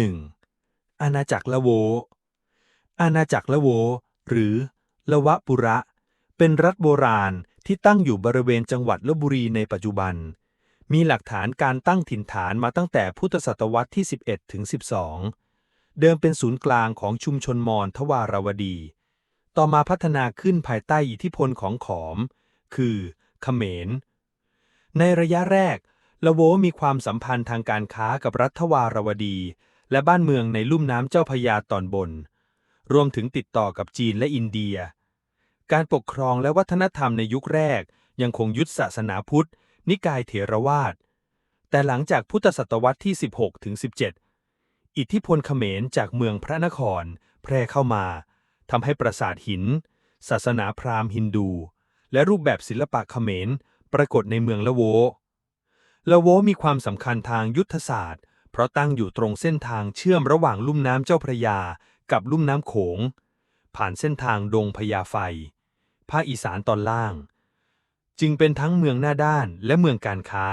1. อาณาจักรละโว อาณาจักรละโว หรือละวะปุระ เป็นรัฐโบราณที่ตั้งอยู่บริเวณจังหวัดลบบุรีในปัจจุบัน มีหลักฐานการตั้งถิ่นฐานมาตั้งแต่พุทธศตวรรษที่ 11 ถึง 12 เดิมเป็นศูนย์กลางของชุมชนมอญทวารวดี ต่อมาพัฒนาขึ้นภายใต้อิทธิพลของขอม คือเขมร ในระยะแรกละโวมีความสัมพันธ์ทางการค้ากับรัฐวารวดี และบ้านเมืองในลุ่มน้ำเจ้าพยาตอนบน รวมถึงติดต่อกับจีนและอินเดีย การปกครองและวัฒนธรรมในยุคแรก ยังคงยึดศาสนาพุทธ นิกายเถรวาท แต่หลังจากพุทธศตวรรษที่ 16ถึง17 อิทธิพลเขมรจากเมืองพระนคร แพร่เข้ามาทำให้ปราสาทหิน ศาสนาพราหมณ์ฮินดู และรูปแบบศิลปะเขมรปรากฏในเมืองละโวละโวมีความสำคัญทางยุทธศาสตร์ เพราะตั้งอยู่ตรงเส้นทางเชื่อมระหว่างลุ่มน้ำเจ้าพระยา กับลุ่มน้ำโขง ผ่านเส้นทางดงพญาไฟ ภาคอีสานตอนล่าง จึงเป็นทั้งเมืองหน้าด้านและเมืองการค้า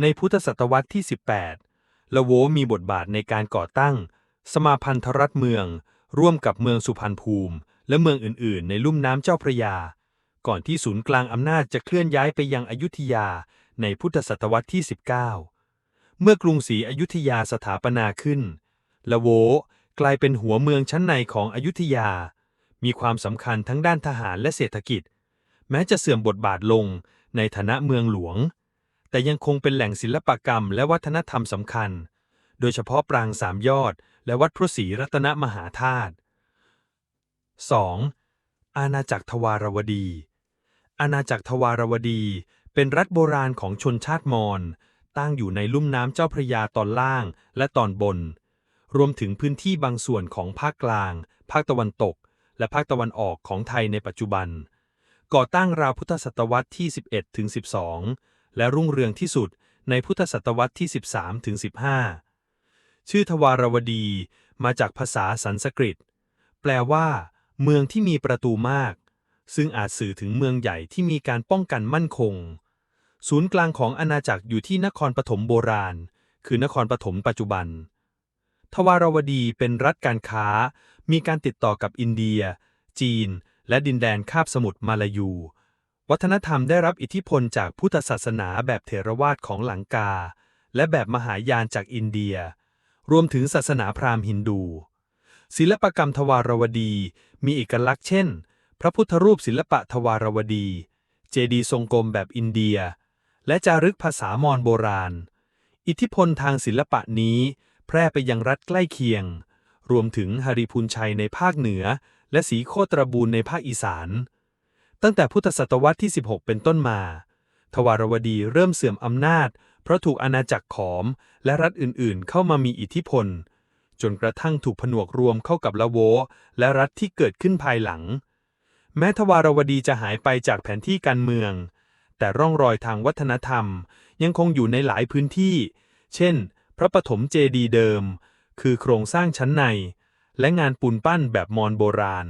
ในพุทธศตวรรษที่ 18 ละโวมีบทบาทในการก่อตั้ง สมาพันธรัฐเมือง ร่วมกับเมืองสุพรรณภูมิ และเมืองอื่น ๆ ในลุ่มน้ำเจ้าพระยา ก่อนที่ศูนย์กลางอำนาจจะเคลื่อนย้ายไปยังอยุธยาในพุทธศตวรรษที่ 19 เมื่อกรุงศรีอยุธยาสถาปนาขึ้น ละโวกลายเป็นหัวเมืองชั้นในของอยุธยา มีความสำคัญทั้งด้านทหารและเศรษฐกิจ แม้จะเสื่อมบทบาทลงในฐานะเมืองหลวง แต่ยังคงเป็นแหล่งศิลปกรรมและวัฒนธรรมสำคัญ โดยเฉพาะปรางสามยอด และวัดพระศรีรัตนมหาธาตุ 2. อาณาจักรทวารวดี อาณาจักรทวารวดีเป็นรัฐโบราณของชนชาติมอญ ตั้งอยู่ในลุ่มน้ำเจ้าพระยาตอนล่างและตอนบน รวมถึงพื้นที่บางส่วนของภาคกลาง ภาคตะวันตก และภาคตะวันออกของไทยในปัจจุบัน ก่อตั้งราวพุทธศตวรรษที่ 11ถึง12 และรุ่งเรืองที่สุดในพุทธศตวรรษที่ 13ถึง15 ชื่อทวารวดีมาจากภาษาสันสกฤต แปลว่า เมืองที่มีประตูมาก ซึ่งอาจสื่อถึงเมืองใหญ่ที่มีการป้องกันมั่นคง ศูนย์กลางของอาณาจักรอยู่ที่นครปฐมโบราณ คือนครปฐมปัจจุบัน ทวารวดีเป็นรัฐการค้า มีการติดต่อกับอินเดีย จีน และดินแดนคาบสมุทรมาลายู วัฒนธรรมได้รับอิทธิพลจากพุทธศาสนาแบบเถรวาทของหลังกา และแบบมหายานจากอินเดีย รวมถึงศาสนาพราหมณ์ฮินดู ศิลปกรรมทวารวดีมีเอกลักษณ์เช่น พระพุทธรูปศิลปะทวารวดี เจดีย์ทรงกลมแบบอินเดีย และจารึกภาษามอญโบราณ อิทธิพลทางศิลปะนี้ แพร่ไปยังรัฐใกล้เคียง รวมถึงหริพูนชัยในภาคเหนือ และสีโคตรบูรณในภาคอีสาน ตั้งแต่พุทธศตวรรษที่ 16 เป็นต้นมา ทวารวดีเริ่มเสื่อมอำนาจ เพราะถูกอาณาจักรขอม และรัฐอื่นๆ เข้ามามีอิทธิพล จนกระทั่งถูกผนวกรวมเข้ากับละโว และรัฐที่เกิดขึ้นภายหลัง แม้ทวารวดีจะหายไปจากแผนที่การเมือง แต่ร่องรอยทางวัฒนธรรม ยังคงอยู่ในหลายพื้นที่ เช่น พระปฐมเจดีย์เดิม คือโครงสร้างชั้นใน และงานปูนปั้นแบบมอญโบราณ